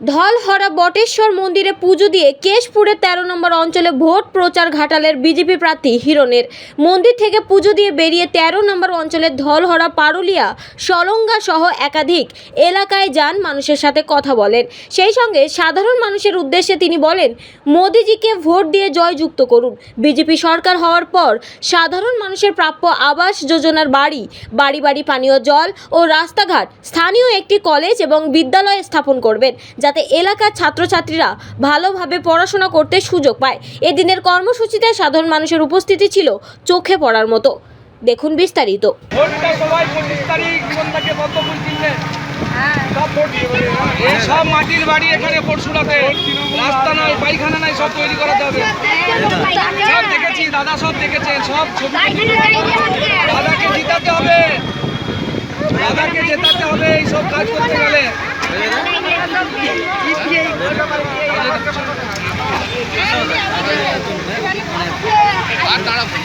ধলহরা বটেশ্বর মন্দিরে পুজো দিয়ে কেশপুরের তেরো নম্বর অঞ্চলে ভোট প্রচার ঘাটালের বিজেপি প্রার্থী হিরণের। মন্দির থেকে পুজো দিয়ে বেরিয়ে তেরো নম্বর অঞ্চলের ধলহরা, পারুলিয়া, সলঙ্গা সহ একাধিক এলাকায় যান মানুষের সাথে কথা বলেন। সেই সঙ্গে সাধারণ মানুষের উদ্দেশ্যে তিনি বলেন, মোদিজিকে ভোট দিয়ে জয়যুক্ত করুন। বিজেপি সরকার হওয়ার পর সাধারণ মানুষের প্রাপ্য আবাস যোজনার বাড়ি বাড়ি বাড়ি পানীয় জল ও রাস্তাঘাট স্থানীয় একটি কলেজ এবং বিদ্যালয় স্থাপন করবেন। যাতে এলাকার ছাত্রছাত্রীরা ভালোভাবে পড়াশোনা করতে সুযোগ পায়। এদিনের কর্মসূচিতে সাধারণ মানুষের উপস্থিতি ছিল চোখে পড়ার মতো। দেখুন বিস্তারিত। সব মাটির বাড়ি এখানে রাস্তা পায়খানা নাই, সব তৈরি সব দেখেছি, দাদা সব সব দাদাকে জিতাতে হবে। দাদাকে জেতাতে হবে কাজ করতে গেলে। আর দাঁড়াবো